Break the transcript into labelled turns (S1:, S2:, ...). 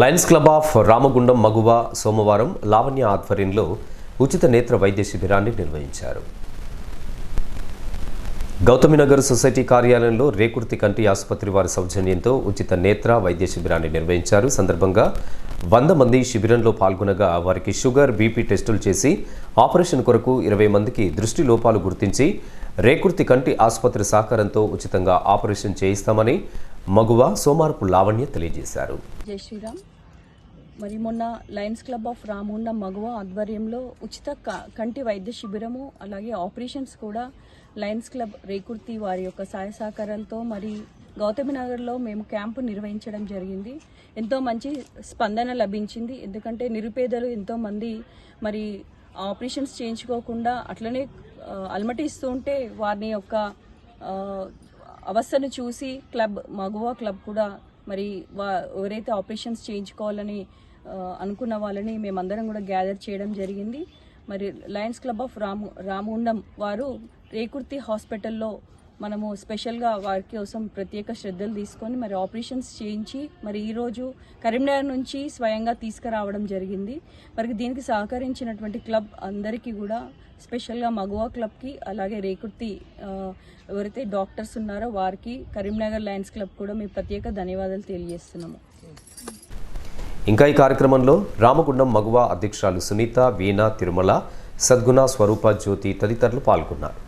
S1: Lions club of Ramagundam మగువ సోమవారం లావణ్య ఆధ్వర్యంలో ఉచిత నేత్ర వైద్య శిబిరాన్ని నిర్వహించారు. గౌతమినగర్ సొసైటీ కార్యాలయంలో రేకుర్తి కంటి ఆసుపత్రి వారి సౌజన్యంతో ఉచిత నేత్ర వైద్య శిబిరాన్ని నిర్వహించారు. సందర్భంగా వంద మంది శిబిరంలో పాల్గొనగా వారికి షుగర్ బీపీ టెస్టులు చేసి ఆపరేషన్ కొరకు ఇరవై మందికి దృష్టి లోపాలు గుర్తించి రేకుర్తి కంటి ఆసుపత్రి సహకారంతో ఉచితంగా ఆపరేషన్ చేయిస్తామని మగువ సోమారపు లావణ్య తెలియజేశారు.
S2: జై శ్రీరామ్. మరి మొన్న లయన్స్ క్లబ్ ఆఫ్ రామున్న మగువ ఆధ్వర్యంలో ఉచిత క- కంటి వైద్య శిబిరము అలాగే ఆపరేషన్స్ కూడా లయన్స్ క్లబ్ రేకుర్తి వారి యొక్క సహాయ సహకారాలతో మరి గౌతమి నగర్లో మేము క్యాంపు నిర్వహించడం జరిగింది. ఎంతో మంచి స్పందన లభించింది. ఎందుకంటే నిరుపేదలు ఎంతోమంది మరి ఆపరేషన్స్ చేయించుకోకుండా అట్లనే అలమటిస్తూ ఉంటే వారిని యొక్క అవస్థను చూసి క్లబ్ మగువా క్లబ్ కూడా మరి వా ఎవరైతే ఆపరేషన్స్ చేయించుకోవాలని అనుకున్న వాళ్ళని మేమందరం కూడా గ్యాదర్ చేయడం జరిగింది. మరి లయన్స్ క్లబ్ ఆఫ్ రాము రామగుండం వారు రేకుర్తి హాస్పిటల్లో మనము స్పెషల్గా వారి కోసం ప్రత్యేక శ్రద్ధలు తీసుకొని మరి ఆపరేషన్స్ చేయించి మరి ఈరోజు కరీంనగర్ నుంచి స్వయంగా తీసుకురావడం జరిగింది. మరి దీనికి సహకరించినటువంటి క్లబ్ అందరికీ కూడా స్పెషల్గా మగువా క్లబ్కి అలాగే రేకుర్తి ఎవరైతే డాక్టర్స్ ఉన్నారో వారికి కరీంనగర్ లయన్స్ క్లబ్ కూడా మేము ప్రత్యేక ధన్యవాదాలు తెలియజేస్తున్నాము.
S1: ఇంకా ఈ కార్యక్రమంలో రామగుండం మగువా అధ్యక్షురాలు సునీత వీణ తిరుమల సద్గుణ స్వరూప జ్యోతి తదితరులు పాల్గొన్నారు.